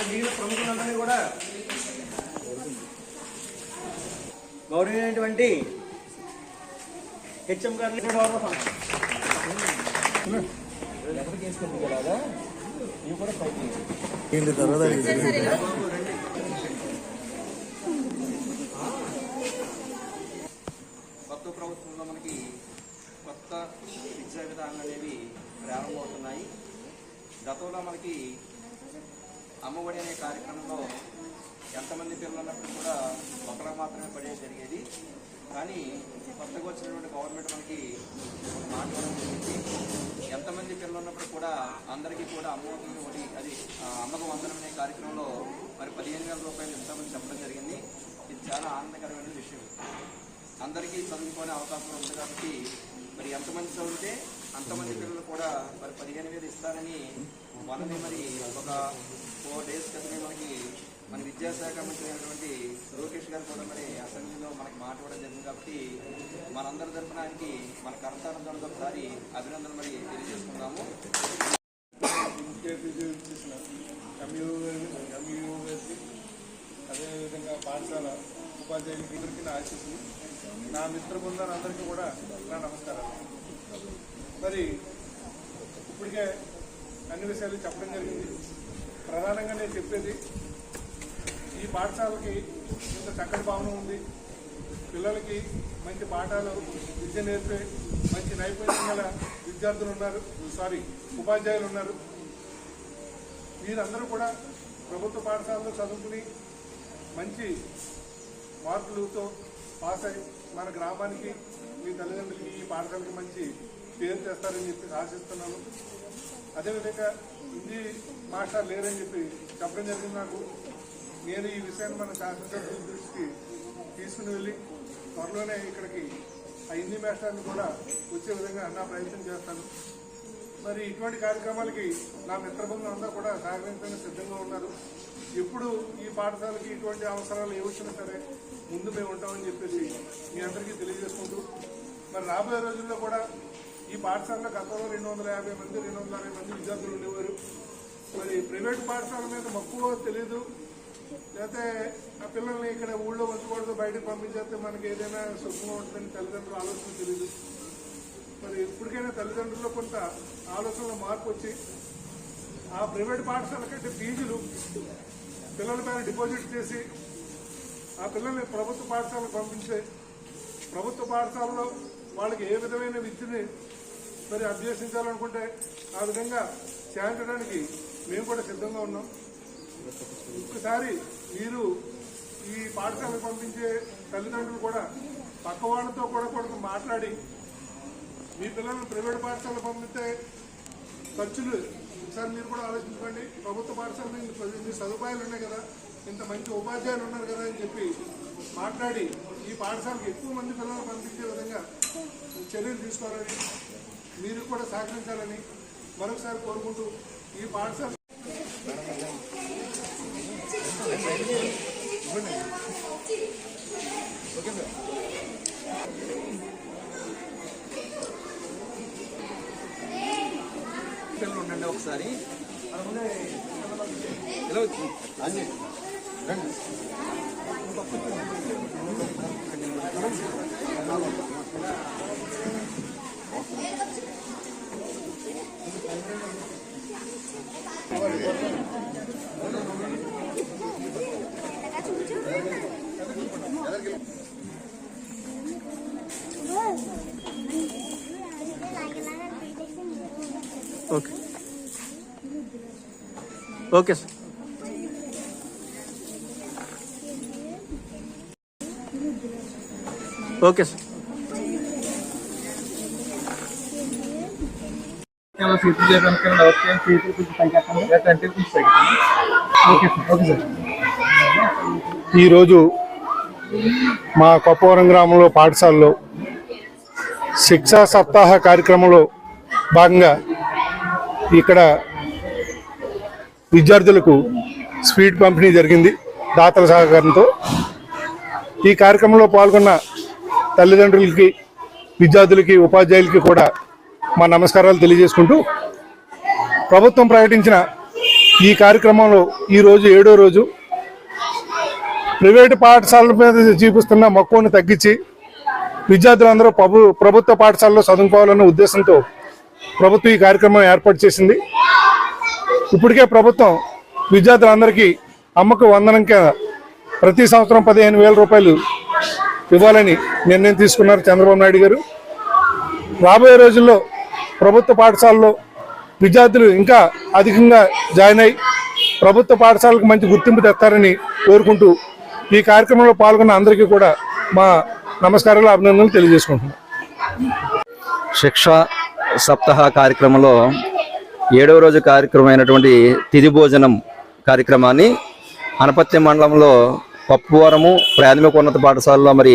మిగిలిన ప్రముఖులందరినీ కూడా గౌరవమైనటువంటి హెచ్ఎం గారిని కూడా. ఏంటి తర్వాత కొత్త ప్రభుత్వంలో మనకి కొత్త విద్యా విధానాలు అనేవి ప్రారంభమవుతున్నాయి గతంలో మనకి అమ్మఒడి అనే కార్యక్రమంలో ఎంతమంది పిల్లలు ఉన్నప్పుడు కూడా ఒకరికి మాత్రమే పడే జరిగేది. కానీ కొత్తగా వచ్చినటువంటి గవర్నమెంట్ మనకి మాట్లాడడం జరిగింది. ఎంతమంది పిల్లలు ఉన్నప్పుడు కూడా అందరికీ కూడా అమ్మఒడి ఒడి అది ఆ, అమ్మకు వందనం అనే కార్యక్రమంలో మరి పదిహేను వేల రూపాయలు ఎంతమంది చెప్పడం జరిగింది. ఇది చాలా ఆనందకరమైన విషయం. అందరికీ చదువుకునే అవకాశం ఉంది కాబట్టి మరి ఎంతమంది చదివితే అంతమంది పిల్లలు కూడా మరి పదిహేను వేలు ఇస్తారని మనని మరి ఒక ఫోర్ డేస్ క్రితమే మనకి మన విద్యాశాఖ మంత్రి అయినటువంటి లోకేష్ గారు కూడా మరి అసెంబ్లీలో మనకి మాట్లాడడం జరిగింది కాబట్టి మనందరి తరఫున ఆయనకి మన కర్తారంతో ఒకసారి అభినందనలు మరి తెలియజేసుకుందాము. అదేవిధంగా పాఠశాల ఉపాధ్యాయులకి ఇద్దరికి నా ఆశీస్సులు. నా మిత్ర బృందాలందరికీ కూడా నా నమస్కారాలు. మరి ఇప్పటికే అన్ని విషయాలు చెప్పడం జరిగింది. ప్రధానంగా నేను చెప్పేది ఈ పాఠశాలకి ఇంత చక్కటి భావన ఉంది. పిల్లలకి మంచి పాఠాలు విద్య నేర్పే మంచి నైపుణ్యం గల విద్యార్థులు ఉన్నారు. సారీ ఉపాధ్యాయులు ఉన్నారు. వీరందరూ కూడా ప్రభుత్వ పాఠశాలలో చదువుకుని మంచి మార్కులతో పాస్ అయి మన గ్రామానికి మీ తల్లిదండ్రులకి ఈ పాఠశాలకి మంచి పేరు తెస్తారని చెప్పి ఆశిస్తున్నాను. అదేవిధంగా హిందీ మాస్టర్ లేరని చెప్పి చెప్పడం జరిగింది నాకు. నేను ఈ విషయాన్ని మన శాసనసభ్యుల దృష్టికి తీసుకుని వెళ్ళి త్వరలోనే ఇక్కడికి ఆ హిందీ మాస్టర్ని కూడా వచ్చే విధంగా నా ప్రయత్నం చేస్తాను. మరి ఇటువంటి కార్యక్రమాలకి నా మిత్రబృందం అంతా కూడా సహకరించడానికి సిద్ధంగా ఉన్నారు. ఎప్పుడు ఈ పాఠశాలకి ఇటువంటి అవసరాలు ఏ వచ్చినా సరే ముందు మేము ఉంటామని చెప్పేసి మీ అందరికీ తెలియజేసుకుంటూ మరి రాబోయే రోజుల్లో కూడా ఈ పాఠశాలలో గతంలో రెండు వందల యాభై మంది రెండు వందల అరవై మంది విద్యార్థులు ఉండేవారు. మరి ప్రైవేట్ పాఠశాల మీద మక్కువ తెలియదు లేకపోతే ఆ పిల్లల్ని ఇక్కడ ఊళ్ళో ఉంచకూడదు బయటకు పంపించేస్తే మనకి ఏదైనా సుఖంగా ఉంటుందని తల్లిదండ్రులు ఆలోచన తెలియదు మరి ఇప్పటికైనా తల్లిదండ్రుల్లో కొంత ఆలోచనలో మార్పు వచ్చి ఆ ప్రైవేట్ పాఠశాల కంటే ఫీజులు పిల్లల పైన డిపాజిట్ చేసి ఆ పిల్లల్ని ప్రభుత్వ పాఠశాలకు పంపించే ప్రభుత్వ పాఠశాలలో వాళ్ళకి ఏ విధమైన విద్యని మరి అభ్యసించాలనుకుంటే ఆ విధంగా చేయించడానికి మేము కూడా సిద్ధంగా ఉన్నాం. ఒక్కసారి మీరు ఈ పాఠశాలకు పంపించే తల్లిదండ్రులు కూడా పక్క వాళ్ళతో కూడా కొడుకు మాట్లాడి మీ పిల్లల్ని ప్రైవేట్ పాఠశాలకు పంపితే ఖర్చులు ఒకసారి మీరు కూడా ఆలోచించుకోండి. ప్రభుత్వ పాఠశాల ఇన్ని సదుపాయాలు ఉన్నాయి కదా. ఇంత మంచి ఉపాధ్యాయులు ఉన్నారు కదా అని చెప్పి మాట్లాడి ఈ పాఠశాలకు ఎక్కువ మంది పిల్లలు పంపించే విధంగా చర్యలు తీసుకోవాలని మీరు కూడా సహకరించాలని మరొకసారి కోరుకుంటూ ఈ పాఠశాల పిల్లలు ఉండండి ఒకసారి ఇలా వచ్చి okay okay sir. Okay sir. కేవలం సీట్లు చేయడానికి ఓకే సీట్లు కొంచెం పైకి కంటే కొంచెం పైకి ఓకే సార్ ఓకే సార్. ఈరోజు మా కొప్పవరం గ్రామంలో పాఠశాలలో శిక్షా సప్తాహ కార్యక్రమంలో భాగంగా ఇక్కడ విద్యార్థులకు స్వీట్ పంపిణీ జరిగింది దాతల సహకారంతో. ఈ కార్యక్రమంలో పాల్గొన్న తల్లిదండ్రులకి విద్యార్థులకి ఉపాధ్యాయులకి కూడా మా నమస్కారాలు తెలియజేసుకుంటూ ప్రభుత్వం ప్రకటించిన ఈ కార్యక్రమంలో ఈరోజు ఏడో రోజు ప్రైవేటు పాఠశాలల మీద చూపిస్తున్న మక్కువను తగ్గించి విద్యార్థులందరూ ప్రభు ప్రభుత్వ పాఠశాలలో చదువుకోవాలన్న ఉద్దేశంతో ప్రభుత్వం ఈ కార్యక్రమం ఏర్పాటు చేసింది. ఇప్పటికే ప్రభుత్వం విద్యార్థులందరికీ అమ్మకు వందనం కింద ప్రతి సంవత్సరం పదిహేను వేల రూపాయలు ఇవ్వాలని నిర్ణయం తీసుకున్నారు చంద్రబాబు నాయుడు గారు. రాబోయే రోజుల్లో ప్రభుత్వ పాఠశాలలో విద్యార్థులు ఇంకా అధికంగా జాయిన్ అయి ప్రభుత్వ పాఠశాలకు మంచి గుర్తింపు తెస్తారని కోరుకుంటూ ఈ కార్యక్రమంలో పాల్గొన్న అందరికీ కూడా మా నమస్కారాలు అభినందనలు తెలియజేసుకుంటున్నాం. శిక్ష సప్తాహ కార్యక్రమంలో ఏడవ రోజు కార్యక్రమమైనటువంటి తిది భోజనం కార్యక్రమాన్ని అనపత్తి మండలంలో పప్పువరము ప్రాథమిక ఉన్నత పాఠశాలలో మరి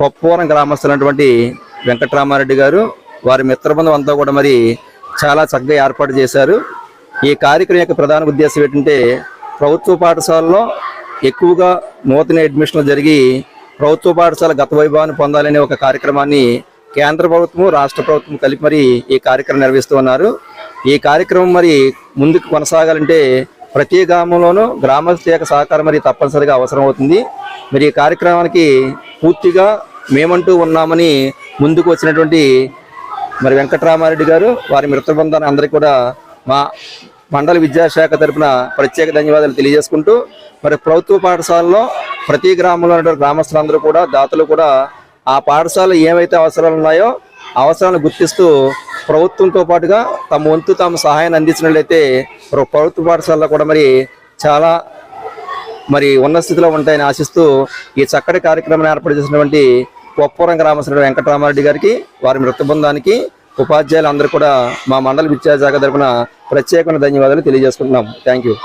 పప్పువరం గ్రామస్తులైనటువంటి వెంకటరామారెడ్డి గారు వారి మిత్రబృందం అంతా కూడా మరి చాలా చక్కగా ఏర్పాటు చేశారు. ఈ కార్యక్రమం యొక్క ప్రధాన ఉద్దేశం ఏంటంటే ప్రభుత్వ పాఠశాలలో ఎక్కువగా నూతన అడ్మిషన్లు జరిగి ప్రభుత్వ పాఠశాల గత వైభవాన్ని పొందాలనే ఒక కార్యక్రమాన్ని కేంద్ర ప్రభుత్వం రాష్ట్ర ప్రభుత్వం కలిపి మరి ఈ కార్యక్రమం నిర్వహిస్తూ ఉన్నారు. ఈ కార్యక్రమం మరి ముందుకు కొనసాగాలంటే ప్రతి గ్రామంలోనూ గ్రామస్థ యొక్క సహకారం మరి తప్పనిసరిగా అవసరం అవుతుంది. మరి ఈ కార్యక్రమానికి పూర్తిగా మేమంటూ ఉన్నామని ముందుకు వచ్చినటువంటి మరి వెంకటరామారెడ్డి గారు వారి మృత బృందాన్ని అందరికీ కూడా మా మండల విద్యాశాఖ తరఫున ప్రత్యేక ధన్యవాదాలు తెలియజేసుకుంటూ మరి ప్రభుత్వ పాఠశాలలో ప్రతి గ్రామంలో ఉన్నటువంటి గ్రామస్తులందరూ కూడా దాతలు కూడా ఆ పాఠశాల ఏవైతే అవసరాలు ఉన్నాయో అవసరాలను గుర్తిస్తూ ప్రభుత్వంతో పాటుగా తమ వంతు తమ సహాయాన్ని అందించినట్లయితే ప్రభుత్వ పాఠశాలలో కూడా మరి చాలా మరి ఉన్న స్థితిలో ఉంటాయని ఆశిస్తూ ఈ చక్కటి కార్యక్రమాన్ని ఏర్పాటు చేసినటువంటి కొప్పవరం గ్రామశ్రీ వెంకటరామారెడ్డి గారికి వారి మృత బృందానికి ఉపాధ్యాయులు అందరూ కూడా మా మండల విద్యాశాఖ తరఫున ప్రత్యేకమైన ధన్యవాదాలు తెలియజేసుకుంటున్నాం. Thank you.